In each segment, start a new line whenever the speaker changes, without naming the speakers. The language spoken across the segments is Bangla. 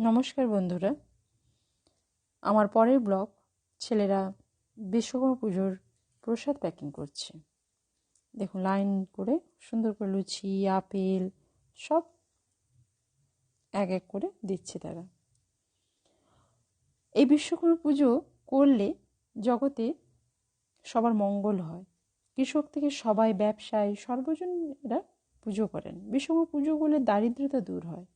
নমস্কার বন্ধুরা। আমার পরের ব্লগ ছেলেরা বিশ্বকর্মা পুজোর প্রসাদ প্যাকিং করছে। দেখুন লাইন করে সুন্দর করে লুচি, আপেল সব এক এক করে দিচ্ছে তারা। এই বিশ্বকর্মা পুজো করলে জগতে সবার মঙ্গল হয়। কৃষক থেকে সবাই, ব্যবসায়ী সর্বজন এরা পুজো করেন। বিশ্বকর্মা পুজো করলে দারিদ্রতা দূর হয়।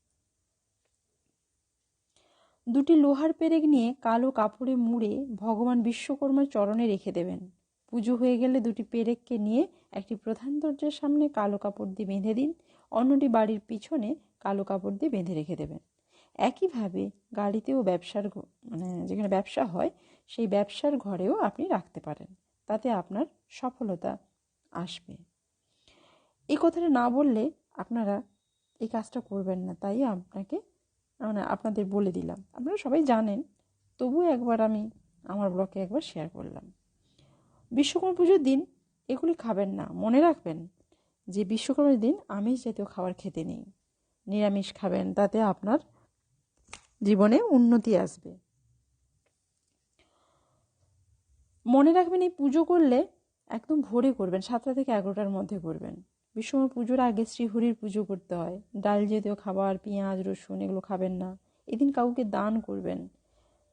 দুটি লোহার পেরেক নিয়ে কালো কাপড়ে মুড়ে ভগবান বিশ্বকর্মার চরণে রেখে দেবেন। পুজো হয়ে গেলে দুটি পেরেককে নিয়ে একটি প্রধান দরজার সামনে কালো কাপড় দিয়ে বেঁধে দিন, অন্যটি বাড়ির পিছনে কালো কাপড় দিয়ে বেঁধে রেখে দেবেন। একইভাবে গাড়িতেও ব্যবসার মানে যেখানে ব্যবসা হয়, সেই ব্যবসার ঘরেও আপনি রাখতে পারেন। তাতে আপনার সফলতা আসবে। এই কথাটা না বললে আপনারা এই কাজটা করবেন না, তাই আপনাকে মানে আপনাদের বলে দিলাম। আপনারা সবাই জানেন তবুও একবার আমি আমার ব্লগে একবার শেয়ার করলাম। বিশ্বকর্মা পুজোর দিন এগুলি খাবেন না, মনে রাখবেন যে বিশ্বকর্মার দিন আমিষ জাতীয় খাবার খেতে নেই। নিরামিষ খাবেন, তাতে আপনার জীবনে উন্নতি আসবে। মনে রাখবেন এই পুজো করলে একদম ভোরে করবেন, সাতটা থেকে এগারোটার মধ্যে করবেন। বিশ্বকর্মা পুজোর আগে শ্রীহরির পুজো করতে হয়। ডাল জাতীয় খাবার, পেঁয়াজ, রসুন এগুলো খাবেন না। এদিন কাউকে দান করবেন।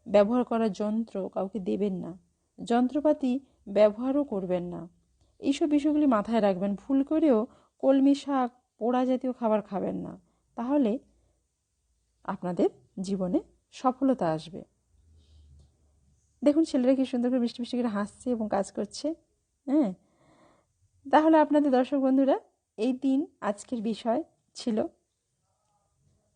ব্যবহার করা যন্ত্র কাউকে দেবেন না। যন্ত্রপাতি ব্যবহারও করবেন না। এইসব বিষয়গুলি মাথায় রাখবেন। ভুল করেও কলমি শাক, পোড়া জাতীয় খাবার খাবেন না। তাহলে আপনাদের জীবনে সফলতা আসবে। দেখুন, ছেলেরা কি সুন্দর করে মিষ্টি মিষ্টি করে হাসছে এবং কাজ করছে। হ্যাঁ? তাহলে আপনাদের দর্শক বন্ধুরা এই দিন আজকের বিষয় ছিল।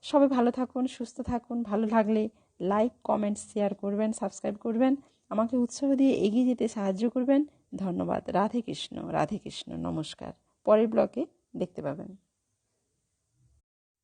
সবাই ভালো থাকুন, সুস্থ থাকুন, ভালো লাগলে লাইক কমেন্ট শেয়ার করবেন সাবস্ক্রাইব করবেন। আমাকে উৎসাহ দিয়ে এগিয়ে যেতে সাহায্য করবেন। ধন্যবাদ। রাধে কৃষ্ণ রাধে কৃষ্ণ। নমস্কার। পরের ব্লকে দেখতে পাবেন।